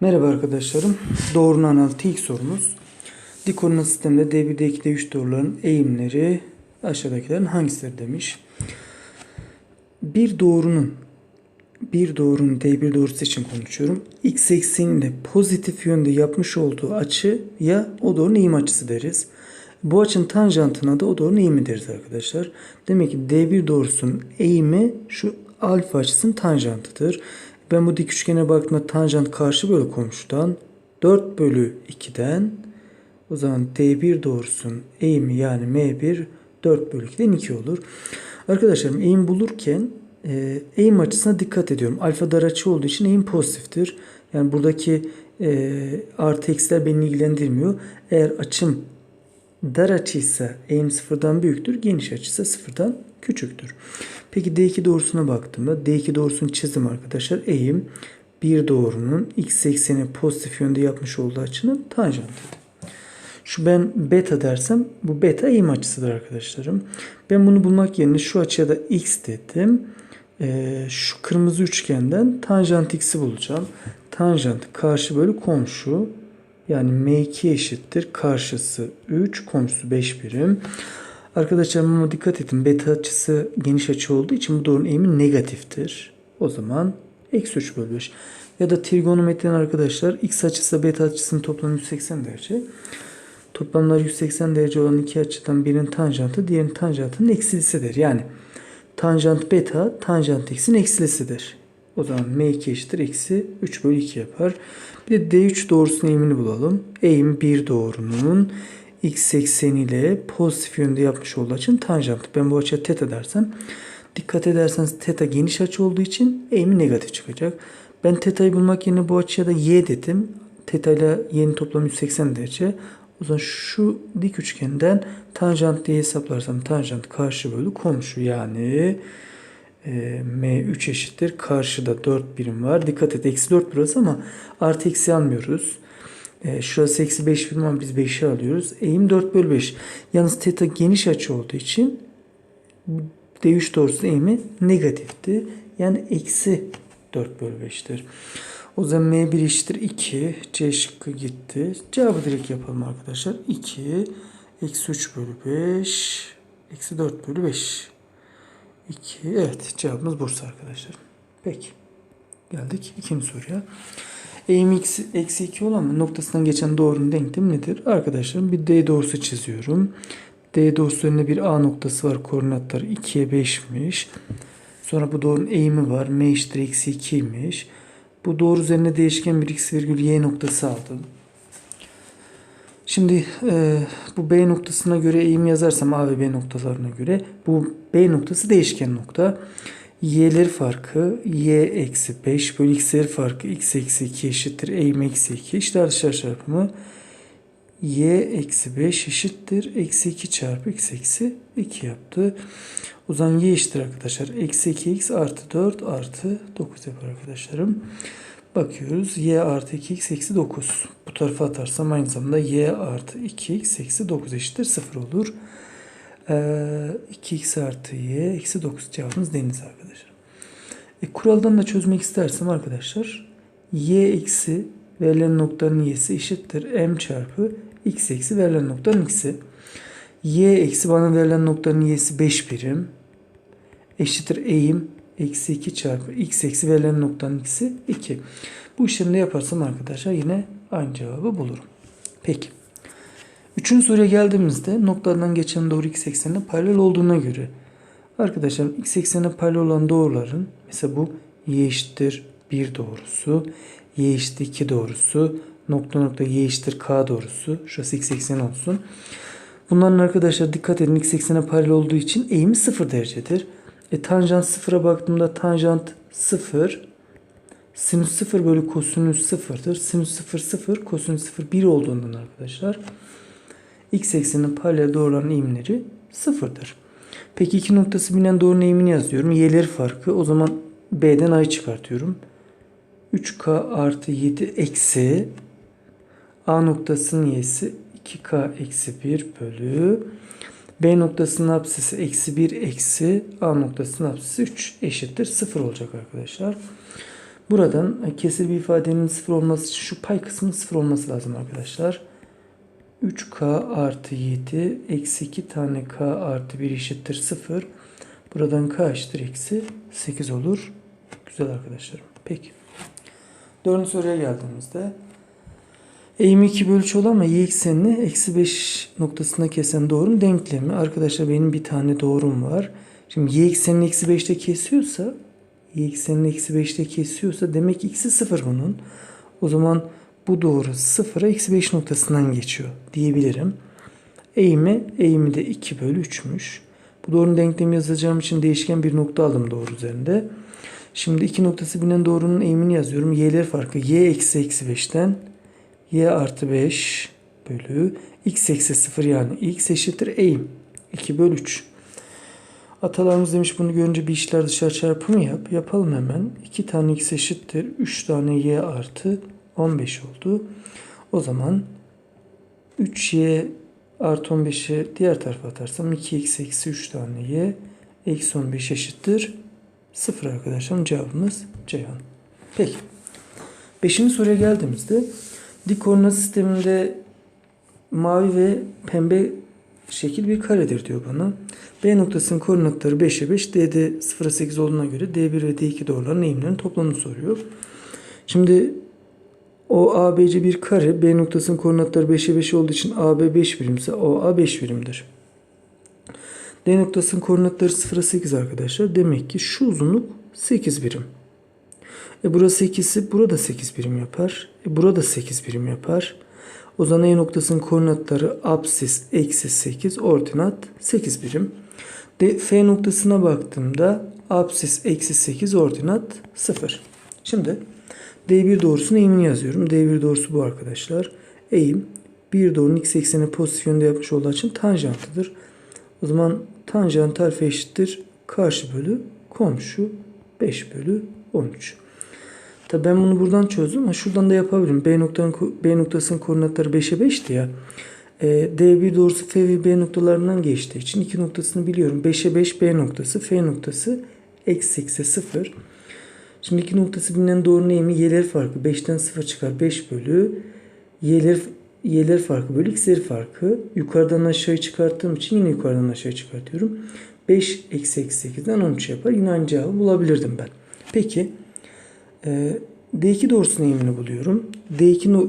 Merhaba arkadaşlarım. Doğrunun analiti ilk sorumuz. Dik sistemde D1, D2, D3 doğruların eğimleri aşağıdakilerin hangisidir demiş. Bir doğrunun bir doğrunun D1 doğrusu için konuşuyorum. X ekseniyle pozitif yönde yapmış olduğu açı ya o doğrunun eğim açısı deriz. Bu açının tanjantına da o doğrunun eğimi deriz arkadaşlar. Demek ki D1 doğrusunun eğimi şu alfa açısının tanjantıdır. Ben bu dik üçgene baktığımda tanjant karşı bölü komşudan 4 bölü 2'den o zaman D1 doğrusunun eğimi yani M1 4 bölü 2'den 2 olur. Arkadaşlarım eğim bulurken e, eğim açısına dikkat ediyorum. Alfa dar açı olduğu için eğim pozitiftir. Yani buradaki e, artı eksiler beni ilgilendirmiyor. Eğer açım dar açıysa eğim sıfırdan büyüktür. Geniş açıysa sıfırdan küçüktür. Peki D2 doğrusuna baktığımda D2 doğrusunun çizim arkadaşlar eğim bir doğrunun x ekseni pozitif yönde yapmış olduğu açının tanjantıdır. Şu ben beta dersem bu beta eğim açısıdır arkadaşlarım. Ben bunu bulmak yerine şu açıya da x dedim. Ee, şu kırmızı üçgenden tanjant x'i bulacağım. Tanjant karşı bölü komşu. Yani m2 eşittir. Karşısı 3, komşusu 5 birim. Arkadaşlarım ama dikkat edin. Beta açısı geniş açı olduğu için bu doğrunun eğimi negatiftir. O zaman eksi 3 bölü 5. Ya da trigonometrinin arkadaşlar x açısı beta açısının toplamı 180 derece. Toplamları 180 derece olan iki açıdan birinin tanjantı diğerinin tanjantının eksilisidir. Yani tanjant beta tanjant x'in eksilisidir. O zaman m2 eşittir eksi 3 bölü 2 yapar. Bir de d3 doğrusunun eğimini bulalım. Eğim bir doğrunun x ekseniyle pozitif yönde yapmış olduğu için tanjantı. Ben bu açıya teta dersem dikkat ederseniz teta geniş açı olduğu için eğimi negatif çıkacak. Ben teta'yı bulmak yerine bu açıya da y dedim. Teta ile y'nin toplamı 180 derece. O zaman şu dik üçgenden tanjant diye hesaplarsam tanjant karşı bölü komşu yani e, M3 eşittir. Karşıda 4 birim var. Dikkat et eksi 4 burası ama artı eksi almıyoruz. E, şurası eksi 5 birim ama biz 5'i alıyoruz. Eğim 4 bölü 5. Yalnız teta geniş açı olduğu için D3 doğrusu eğimi negatifti. Yani eksi 4 bölü 5'tir. O zaman M1 eşittir 2. C şıkkı gitti. Cevabı direkt yapalım arkadaşlar. 2 eksi 3 bölü 5 eksi 4 bölü 5. 2. Evet cevabımız Bursa arkadaşlar. Peki. Geldik ikinci soruya. Eğim x eksi 2 olan mı noktasından geçen doğrunun denklemi nedir? Arkadaşlar bir D doğrusu çiziyorum. D doğrusu önünde bir A noktası var. Koordinatları 2'ye 5'miş. Sonra bu doğrunun eğimi var. M eşittir eksi 2'ymiş. Bu doğru üzerine değişken bir x virgül y noktası aldım. Şimdi e, bu B noktasına göre eğim yazarsam A ve B noktalarına göre bu B noktası değişken nokta. Y'leri farkı y eksi 5 bölü x'leri farkı x eksi 2 eşittir eğim eksi 2. İşte dışarı çarpımı y eksi 5 eşittir eksi 2 çarpı x eksi 2 yaptı. O zaman y eşittir arkadaşlar. Eksi 2x artı 4 artı 9 yapar arkadaşlarım. Bakıyoruz. y artı 2x eksi 9. Bu tarafa atarsam aynı zamanda y artı 2x eksi 9 eşittir 0 olur. Ee, 2x artı y eksi 9 cevabımız deniz arkadaşlar. E, kuraldan da çözmek istersem arkadaşlar y eksi verilen noktanın y'si eşittir m çarpı x eksi verilen noktanın x'i. y eksi bana verilen noktanın y'si 5 birim eşittir eğim eksi 2 çarpı x eksi verilen noktanın x'i 2. Bu işlemi yaparsam arkadaşlar yine aynı cevabı bulurum. Peki. Üçüncü soruya geldiğimizde noktadan geçen doğru x eksenine paralel olduğuna göre arkadaşlar x eksenine paralel olan doğruların mesela bu y eşittir 1 doğrusu, y eşittir 2 doğrusu, nokta nokta y eşittir k doğrusu. Şurası x ekseni olsun. Bunların arkadaşlar dikkat edin x eksene paralel olduğu için eğimi 0 derecedir. E, tanjant sıfıra baktığımda tanjant 0 sinüs 0 bölü kosinüs 0'dır. Sinüs 0 0 kosinüs 0 1 olduğundan arkadaşlar x ekseninin paralel doğruların eğimleri 0'dır. Peki iki noktası binen doğrunun eğimini yazıyorum. Y'leri farkı o zaman B'den A'yı çıkartıyorum. 3K artı 7 eksi A noktasının y'si 2K eksi 1 bölü B noktasının apsisi eksi 1 eksi A noktasının apsisi 3 eşittir 0 olacak arkadaşlar. Buradan kesir bir ifadenin sıfır olması için şu pay kısmının sıfır olması lazım arkadaşlar. 3k artı 7 eksi 2 tane k artı 1 eşittir 0. Buradan k eşittir eksi 8 olur. Güzel arkadaşlarım. Peki. Dördüncü soruya geldiğimizde eğimi 2 bölü 3 olan ama y eksenini eksi 5 noktasına kesen doğrunun denklemi. Arkadaşlar benim bir tane doğrum var. Şimdi y eksenini eksi 5'te kesiyorsa y eksenini eksi 5'te kesiyorsa demek ki x'i 0 bunun. O zaman bu doğru 0'a eksi 5 noktasından geçiyor diyebilirim. Eğimi, eğimi de 2 bölü 3'müş. Bu doğrunun denklemi yazacağım için değişken bir nokta aldım doğru üzerinde. Şimdi iki noktası bilinen doğrunun eğimini yazıyorum. Y'ler farkı y eksi eksi 5'ten y artı 5 bölü x eksi 0 yani x eşittir eğim. 2 bölü 3. Atalarımız demiş bunu görünce bir işler dışarı çarpımı yap. Yapalım hemen. 2 tane x eşittir. 3 tane y artı 15 oldu. O zaman 3y artı 15'i diğer tarafa atarsam 2x eksi 3 tane y eksi 15 eşittir. 0 arkadaşlar. Cevabımız Ceyhan. Peki. Beşinci soruya geldiğimizde dik koordinat sisteminde mavi ve pembe şekil bir karedir diyor bana. B noktasının koordinatları 5'e 5, D'de 0'a 8 olduğuna göre D1 ve D2 doğruların eğimlerinin toplamını soruyor. Şimdi o ABC bir kare. B noktasının koordinatları 5'e 5 olduğu için AB 5 birimse OA 5 birimdir. D noktasının koordinatları 0'a 8 arkadaşlar. Demek ki şu uzunluk 8 birim. E burası 8'si burada 8 birim yapar. E burada 8 birim yapar. O zaman E noktasının koordinatları absis eksi 8 ordinat 8 birim. De, F noktasına baktığımda absis eksi 8 ordinat 0. Şimdi D1 doğrusunun eğimini yazıyorum. D1 doğrusu bu arkadaşlar. Eğim bir doğrunun x ekseni pozitif yönde yapmış olduğu için tanjantıdır. O zaman tanjant tarifi eşittir. Karşı bölü komşu 5 bölü 13. Tabi ben bunu buradan çözdüm ama şuradan da yapabilirim. B, noktanın, B noktasının koordinatları 5'e 5'ti ya. E, D1 doğrusu F ve B noktalarından geçtiği için iki noktasını biliyorum. 5'e 5 B noktası, F noktası eksi eksi 0. Şimdi iki noktası bilinen doğrunun eğimi y'ler farkı. 5'ten 0 çıkar 5 bölü y'ler, y'ler farkı bölü x'ler farkı. Yukarıdan aşağı çıkarttığım için yine yukarıdan aşağı çıkartıyorum. 5 eksi eksi 8'den 13 yapar. Yine aynı cevabı bulabilirdim ben. Peki e, D2 doğrusunun eğimini buluyorum. D2 no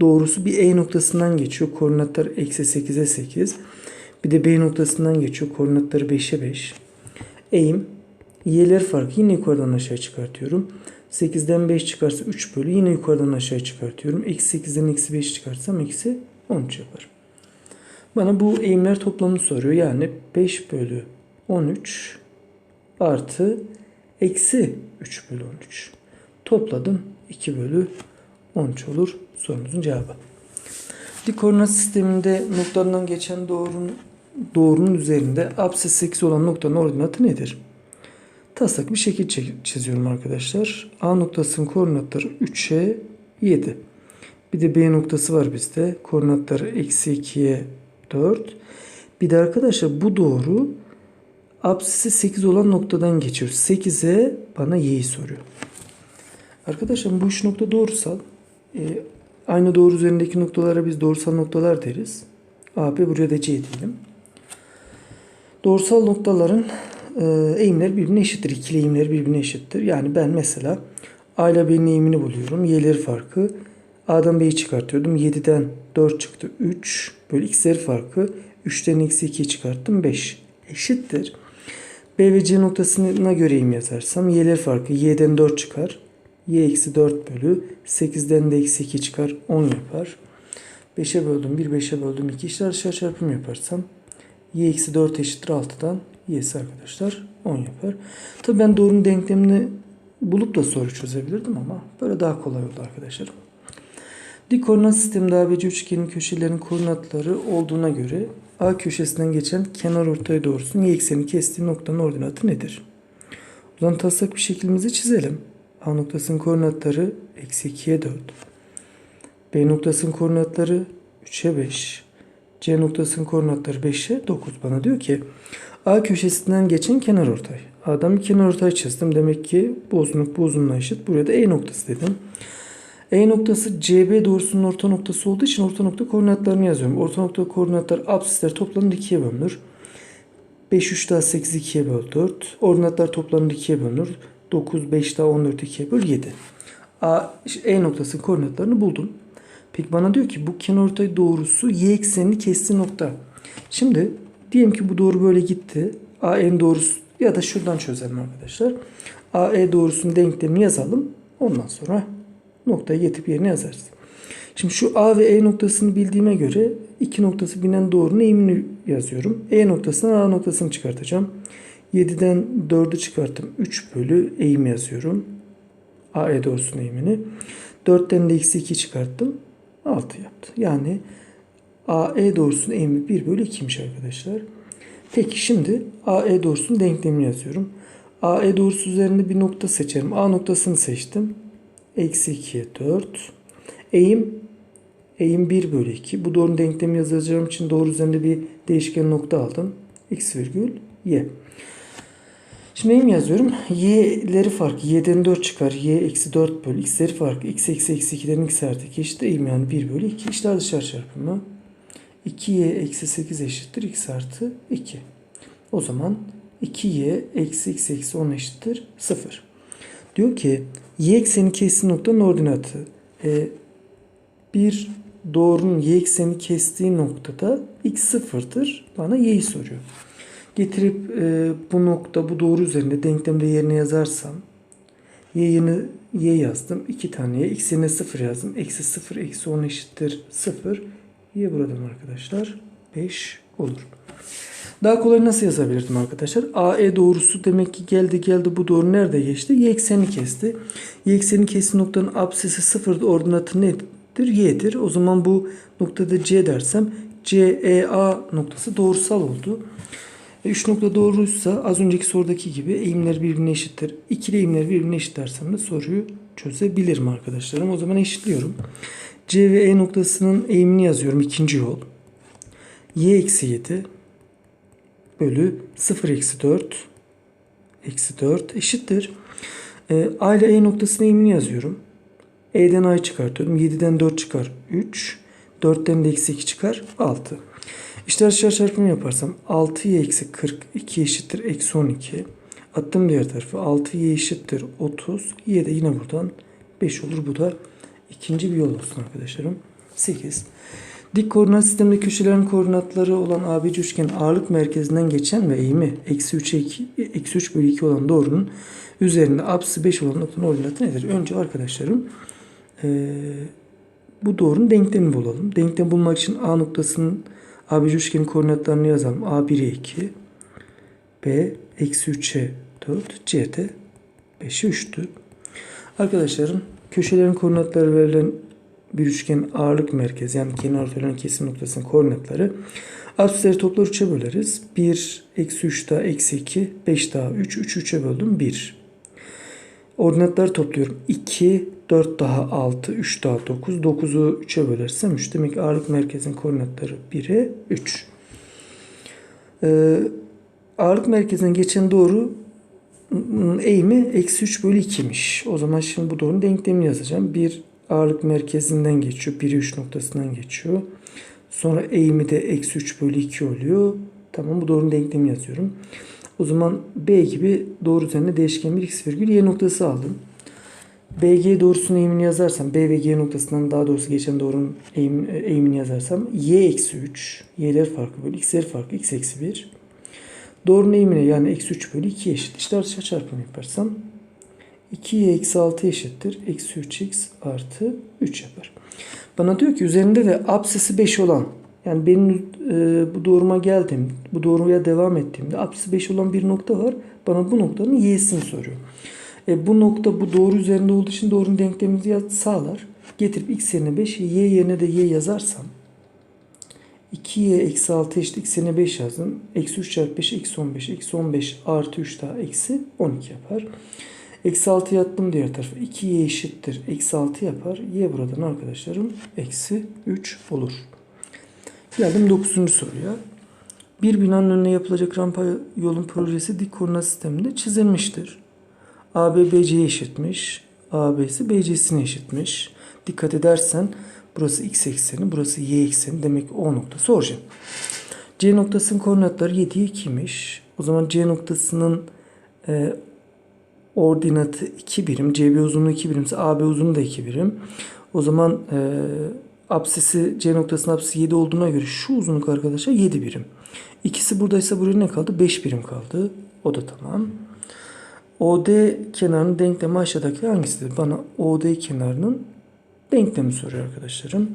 doğrusu bir E noktasından geçiyor. Koordinatlar eksi 8'e 8. Bir de B noktasından geçiyor. Koordinatları 5'e 5. Eğim y'ler farkı yine yukarıdan aşağı çıkartıyorum. 8'den 5 çıkarsa 3 bölü yine yukarıdan aşağı çıkartıyorum. Eksi 8'den eksi 5 çıkarsam eksi 13 yapar. Bana bu eğimler toplamını soruyor. Yani 5 bölü 13 artı eksi 3 bölü 13. Topladım 2 bölü 13 olur sorumuzun cevabı. Dik koordinat sisteminde noktalarından geçen doğrunun, doğrunun üzerinde apsis 8 olan noktanın ordinatı nedir? Taslak bir şekil çiziyorum arkadaşlar. A noktasının koordinatları 3'e 7. Bir de B noktası var bizde. Koordinatları eksi 2'ye 4. Bir de arkadaşlar bu doğru apsisi 8 olan noktadan geçiyor. 8'e bana y'yi soruyor. Arkadaşlar bu üç nokta doğrusal. E, aynı doğru üzerindeki noktalara biz doğrusal noktalar deriz. AB buraya da C diyelim. Doğrusal noktaların eğimler birbirine eşittir. İkili eğimler birbirine eşittir. Yani ben mesela A ile B'nin eğimini buluyorum. Y'ler farkı. A'dan B'yi çıkartıyordum. 7'den 4 çıktı. 3 böyle x'ler farkı. 3'ten eksi 2'yi çıkarttım. 5 eşittir. B ve C noktasına göre eğim yazarsam y'ler farkı y'den 4 çıkar. y eksi 4 bölü 8'den de eksi 2 çıkar. 10 yapar. 5'e böldüm 1 5'e böldüm 2 işler aşağı çarpım yaparsam y eksi 4 eşittir 6'dan y'si arkadaşlar 10 yapar. Tabi ben doğrunun denklemini bulup da soru çözebilirdim ama böyle daha kolay oldu arkadaşlar. Dik koordinat sisteminde ABC üçgenin köşelerinin koordinatları olduğuna göre A köşesinden geçen kenar ortaya doğrusunun y ekseni kestiği noktanın ordinatı nedir? O taslak bir şeklimizi çizelim. A noktasının koordinatları eksi 2'ye 4. B noktasının koordinatları 3'e 5. C noktasının koordinatları 5'e 9. Bana diyor ki A köşesinden geçen kenar ortay. A'dan bir kenar ortay çizdim. Demek ki bu uzunluk bu uzunluğa eşit. Buraya da E noktası dedim. E noktası CB doğrusunun orta noktası olduğu için orta nokta koordinatlarını yazıyorum. Orta nokta koordinatlar absisler toplanır 2'ye bölünür. 5 3 daha 8 2'ye böl 4. Ordinatlar toplanır 2'ye bölünür. 9 5 daha 14 2'ye böl 7. A, E noktası koordinatlarını buldum. Peki bana diyor ki bu kenarortay doğrusu y eksenini kestiği nokta. Şimdi diyelim ki bu doğru böyle gitti. AN doğrusu ya da şuradan çözelim arkadaşlar. AE doğrusunun denklemini yazalım. Ondan sonra noktayı getirip yerine yazarız. Şimdi şu A ve E noktasını bildiğime göre iki noktası bilinen doğrunun eğimini yazıyorum. E noktasından A noktasını çıkartacağım. 7'den 4'ü çıkarttım. 3 bölü eğim yazıyorum. AE doğrusunun eğimini. 4'ten de eksi 2 çıkarttım. 6 yaptı. Yani AE doğrusunun eğimi 1 bölü 2'ymiş arkadaşlar. Peki şimdi AE doğrusunun denklemini yazıyorum. AE doğrusu üzerinde bir nokta seçerim. A noktasını seçtim. Eksi 2'ye 4. Eğim eğim 1 bölü 2. Bu doğrunun denklemi yazacağım için doğru üzerinde bir değişken nokta aldım. X virgül Y. Şimdi eğim yazıyorum. Y'leri farkı. Y'den 4 çıkar. Y eksi 4 bölü. X'leri farkı. X eksi eksi 2'den X artı 2 eşittir. Eğim yani 1 bölü 2. İşler dışarı çarpımı. 2Y eksi 8 eşittir. X artı 2. O zaman 2Y eksi X eksi 10 eşittir. 0. Diyor ki Y ekseni kestiği noktanın ordinatı. E, bir doğrunun Y ekseni kestiği noktada X sıfırdır. Bana Y'yi soruyor. Getirip e, bu nokta bu doğru üzerinde denklemde yerine yazarsam y y yazdım. 2 tane y. X yerine 0 yazdım. Eksi 0 eksi 10 eşittir 0. Y buradan arkadaşlar 5 olur. Daha kolay nasıl yazabilirdim arkadaşlar? AE doğrusu demek ki geldi geldi bu doğru nerede geçti? Y eksenini kesti. Y eksenini kesti noktanın apsisi 0 ordinatı nedir? Y'dir. O zaman bu noktada C dersem CEA noktası doğrusal oldu. 3 nokta doğruysa az önceki sorudaki gibi eğimler birbirine eşittir. İkili eğimler birbirine eşit dersem de soruyu çözebilirim arkadaşlarım. O zaman eşitliyorum. C ve E noktasının eğimini yazıyorum. ikinci yol. Y eksi 7 bölü 0 eksi 4 eksi 4 eşittir. E, A ile E noktasının eğimini yazıyorum. E'den A'yı çıkartıyorum. 7'den 4 çıkar 3. 4'ten de eksi 2 çıkar 6. İşte aşağı çarpımı yaparsam 6y eksi 42 eşittir eksi 12. Attım diğer tarafı 6y eşittir 30. Y de yine buradan 5 olur. Bu da ikinci bir yol olsun arkadaşlarım. 8. Dik koordinat sisteminde köşelerin koordinatları olan ABC üçgen ağırlık merkezinden geçen ve eğimi eksi 3, eksi 3 bölü 2 olan doğrunun üzerinde apsisi 5 olan noktanın ordinatı nedir? Önce arkadaşlarım ee, bu doğrunun denklemi bulalım. Denklem bulmak için A noktasının ABC üçgenin koordinatlarını yazalım. A1'e 2, B eksi 3'e 4, C de 5'e 3'tü. Arkadaşlarım köşelerin koordinatları verilen bir üçgen ağırlık merkezi yani kenar ortaların kesim noktasının koordinatları. Apsisleri toplar 3'e böleriz. 1 eksi 3 daha eksi 2, 5 daha 3, 3 3'e böldüm 1. Ordinatları topluyorum. 2, 4 daha 6, 3 daha 9. 9'u 3'e bölersem 3. Demek ki ağırlık merkezinin koordinatları 1'e 3. Ee, ağırlık merkezinden geçen doğru eğimi eksi 3 bölü 2'miş. O zaman şimdi bu doğrunun denklemini yazacağım. Bir ağırlık merkezinden geçiyor. 1'i 3 noktasından geçiyor. Sonra eğimi de eksi 3 bölü 2 oluyor. Tamam bu doğrunun denklemini yazıyorum. O zaman B gibi doğru üzerine değişken bir x virgül y noktası aldım. BG doğrusunun eğimini yazarsam B ve G noktasından daha doğrusu geçen doğrunun eğim, eğimini yazarsam y eksi 3 y'ler farkı bölü x'ler farkı x eksi 1 doğrunun eğimine yani eksi 3 bölü 2 eşit. İşte dışarı çarpımı yaparsam 2y eksi 6 eşittir. Eksi 3x artı 3 yapar. Bana diyor ki üzerinde de apsisi 5 olan yani benim e, bu doğruma geldim, bu doğruya devam ettiğimde apsisi 5 olan bir nokta var. Bana bu noktanın y'sini soruyor. E, bu nokta bu doğru üzerinde olduğu için doğrunun denklemini sağlar. Getirip x yerine 5, y yerine de y yazarsam 2y eksi 6 eşit x yerine 5 yazdım. Eksi 3 çarpı 5 eksi 15. Eksi 15 artı 3 daha eksi 12 yapar. Eksi 6 yattım diğer tarafa. 2y eşittir. Eksi 6 yapar. Y buradan arkadaşlarım eksi 3 olur. Geldim 9. soruya. Bir binanın önüne yapılacak rampa yolun projesi dik koordinat sisteminde çizilmiştir. AB BC'ye eşitmiş. AB'si BC'sine eşitmiş. Dikkat edersen burası x ekseni, burası y ekseni. Demek ki O noktası orijin. C noktasının koordinatları 7'ye 2'ymiş. O zaman C noktasının e, ordinatı 2 birim. CB uzunluğu 2 birimse AB uzunluğu da 2 birim. O zaman e, apsisi C noktasının apsisi 7 olduğuna göre şu uzunluk arkadaşlar 7 birim. İkisi buradaysa buraya ne kaldı? 5 birim kaldı. O da tamam. OD kenarının denklemi aşağıdaki hangisidir? Bana OD kenarının denklemi soruyor arkadaşlarım.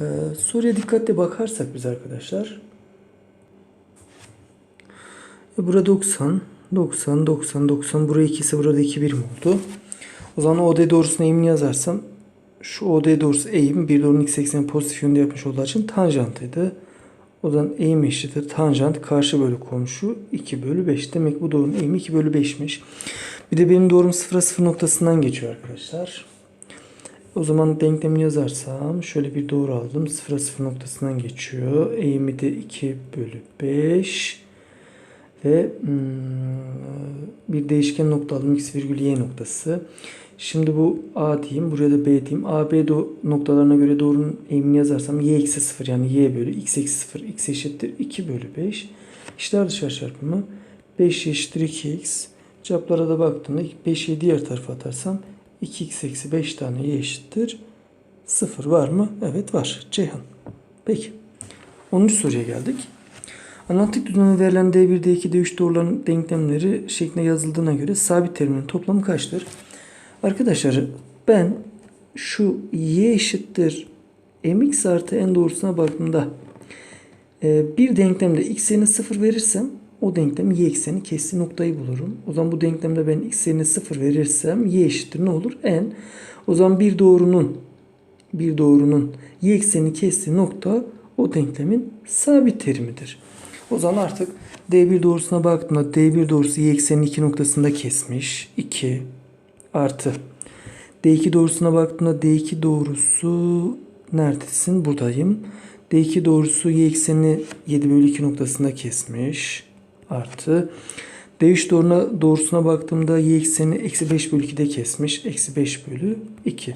Ee, soruya dikkatle bakarsak biz arkadaşlar. E, Burada 90, 90, 90, 90. Buraya 2 ise burada 2 birim oldu. O zaman OD doğrusuna eğimini yazarsam şu OD doğrusu eğim bir doğrunun x ekseni pozitif yönde yapmış olduğu için tanjantıydı. O zaman eğim eşittir tanjant karşı bölü komşu 2 bölü 5. Demek bu doğrunun eğimi 2 bölü 5'miş. Bir de benim doğrum 0'a 0 noktasından geçiyor arkadaşlar. O zaman denklemini yazarsam şöyle bir doğru aldım. 0'a 0 noktasından geçiyor. Eğimi de 2 bölü 5. Ve hmm, bir değişken nokta aldım. x virgül y noktası. Şimdi bu A diyeyim. Buraya da B diyeyim. A, B noktalarına göre doğrunun eğimini yazarsam y eksi 0 yani y bölü x eksi 0 x eşittir 2 bölü 5. İşler dışarı çarpımı 5 eşittir 2x. Çaplara da baktığımda 5'i diğer tarafa atarsam 2x eksi 5 tane y eşittir 0 var mı? Evet var. Ceyhan. Peki. 10. soruya geldik. Analitik düzende verilen D1, D2, D3 doğruların denklemleri şeklinde yazıldığına göre sabit terimin toplamı kaçtır? Arkadaşlar ben şu y eşittir mx artı n doğrusuna baktığımda e, bir denklemde x'ini 0 verirsem o denklem y ekseni kestiği noktayı bulurum. O zaman bu denklemde ben x'ini 0 verirsem y eşittir ne olur? n. O zaman bir doğrunun bir doğrunun y ekseni kestiği nokta o denklemin sabit terimidir. O zaman artık D1 doğrusuna baktığımda D1 doğrusu y ekseninin iki noktasında kesmiş. 2 artı D2 doğrusuna baktığımda D2 doğrusu neredesin? Buradayım. D2 doğrusu y ekseni 7 bölü 2 noktasında kesmiş. Artı D3 doğruna, doğrusuna baktığımda y ekseni eksi 5 bölü 2'de kesmiş. Eksi 5 bölü 2.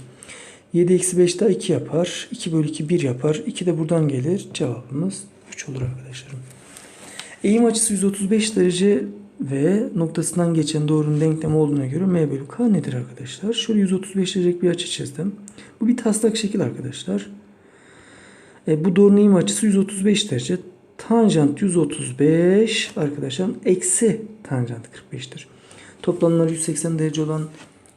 7 eksi 5 daha 2 yapar. 2 bölü 2 1 yapar. 2 de buradan gelir. Cevabımız 3 olur arkadaşlarım. Eğim açısı 135 derece ve noktasından geçen doğrunun denklemi olduğuna göre m bölü k nedir arkadaşlar? Şöyle 135 derecelik bir açı çizdim. Bu bir taslak şekil arkadaşlar. E, bu doğrunun eğim açısı 135 derece. Tanjant 135 arkadaşlar eksi tanjant 45'tir. Toplamları 180 derece olan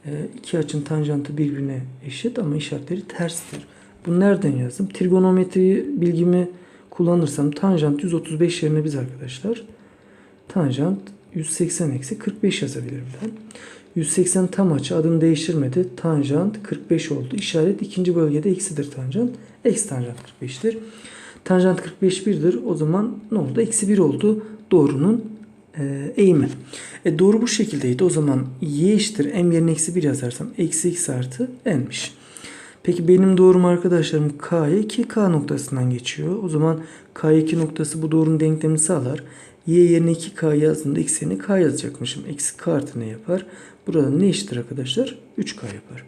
e, iki açının tanjantı birbirine eşit ama işaretleri terstir. Bunu nereden yazdım? Trigonometri bilgimi kullanırsam tanjant 135 yerine biz arkadaşlar tanjant 180 eksi 45 yazabilirim ben. 180 tam açı adını değiştirmedi. Tanjant 45 oldu. İşaret ikinci bölgede eksidir tanjant. Eksi tanjant 45'tir. Tanjant 45 1'dir. O zaman ne oldu? Eksi 1 oldu. Doğrunun e, eğimi. E, doğru bu şekildeydi. O zaman y eşittir m yerine eksi 1 yazarsam eksi x artı n'miş. Peki benim doğrum arkadaşlarım K'ya 2K noktasından geçiyor. O zaman K2 noktası bu doğrunun denklemini sağlar. Y yerine 2K yazdığımda x yerine K yazacakmışım. Eksi K artı ne yapar? Burada ne eşittir arkadaşlar? 3K yapar.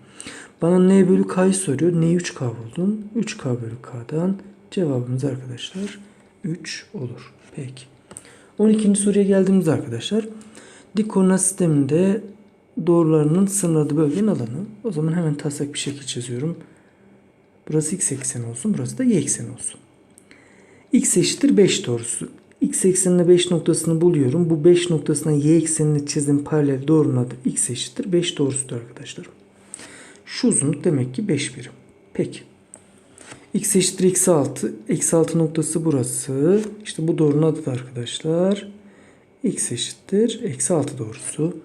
Bana N bölü K'yı soruyor. N'yi 3K buldum. 3K bölü K'dan cevabımız arkadaşlar 3 olur. Peki. 12. soruya geldiğimizde arkadaşlar dik koordinat sisteminde doğrularının sınırladığı bölgenin alanı. O zaman hemen taslak bir şekil çiziyorum. Burası x ekseni olsun. Burası da y ekseni olsun. x eşittir 5 doğrusu. X eksenine 5 noktasını buluyorum. Bu 5 noktasına y eksenini çizdim paralel doğrunun adı x eşittir 5 doğrusudur arkadaşlar. Şu uzunluk demek ki 5 birim. Peki. x eşittir eksi 6. Eksi 6 noktası burası. İşte bu doğrunun adı da arkadaşlar. x eşittir eksi 6 doğrusu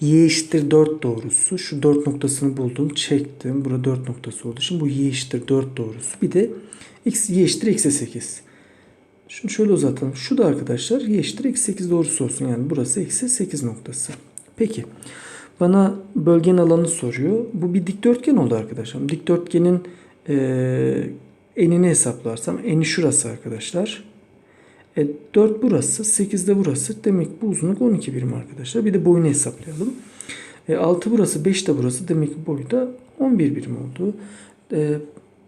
y eşittir 4 doğrusu. Şu 4 noktasını buldum. Çektim. Burada 4 noktası oldu. Şimdi bu y eşittir 4 doğrusu. Bir de x y eşittir eksi 8. Şunu şöyle uzatalım. Şu da arkadaşlar y eksi 8 doğrusu olsun. Yani burası eksi 8 noktası. Peki. Bana bölgenin alanı soruyor. Bu bir dikdörtgen oldu arkadaşlar. Dikdörtgenin e, enini hesaplarsam eni şurası arkadaşlar. E, 4 burası, 8 de burası. Demek bu uzunluk 12 birim arkadaşlar. Bir de boyunu hesaplayalım. E, 6 burası, 5 de burası. Demek ki boyu da 11 birim oldu. E,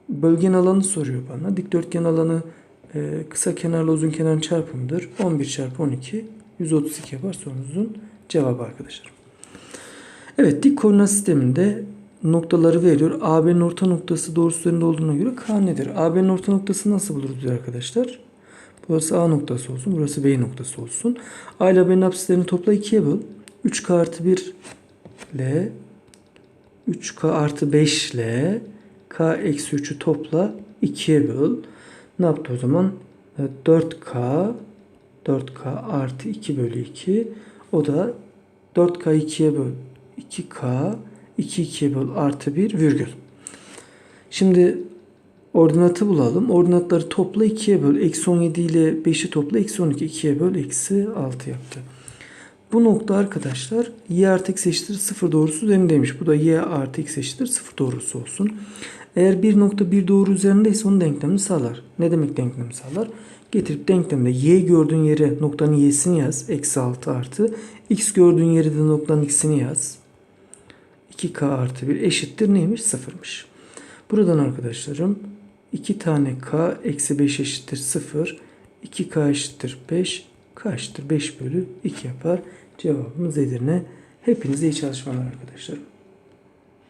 bölgen alanı soruyor bana. Dikdörtgen alanı e, kısa kenarla uzun kenarın çarpımıdır. 11 çarpı 12 132 yapar sorumuzun cevabı arkadaşlar. Evet dik koordinat sisteminde noktaları veriyor. AB'nin orta noktası doğrusu üzerinde olduğuna göre K nedir? AB'nin orta noktası nasıl buluruz diyor arkadaşlar? Burası A noktası olsun. Burası B noktası olsun. A ile B'nin apsislerini topla 2'ye böl. 3K artı 1 ile 3K artı 5 ile K eksi 3'ü topla 2'ye böl. Ne yaptı o zaman? Evet, 4K 4K artı 2 bölü 2 o da 4K 2'ye böl 2K 2 2'ye böl artı 1 virgül. Şimdi ordinatı bulalım. Ordinatları topla 2'ye böl. Eksi 17 ile 5'i topla. Eksi 12 2'ye böl. Eksi 6 yaptı. Bu nokta arkadaşlar y artı x eşittir 0 doğrusu üzerindeymiş. Bu da y artı x eşittir 0 doğrusu olsun. Eğer bir nokta bir doğru üzerindeyse onun denklemini sağlar. Ne demek denklemi sağlar? Getirip denklemde y gördüğün yere noktanın y'sini yaz. Eksi 6 artı. x gördüğün yere de noktanın x'ini yaz. 2k artı 1 eşittir neymiş? Sıfırmış. Buradan arkadaşlarım 2 tane k eksi 5 eşittir 0. 2k eşittir 5. k eşittir 5 bölü 2 yapar. Cevabımız Edirne. Hepinize iyi çalışmalar arkadaşlar.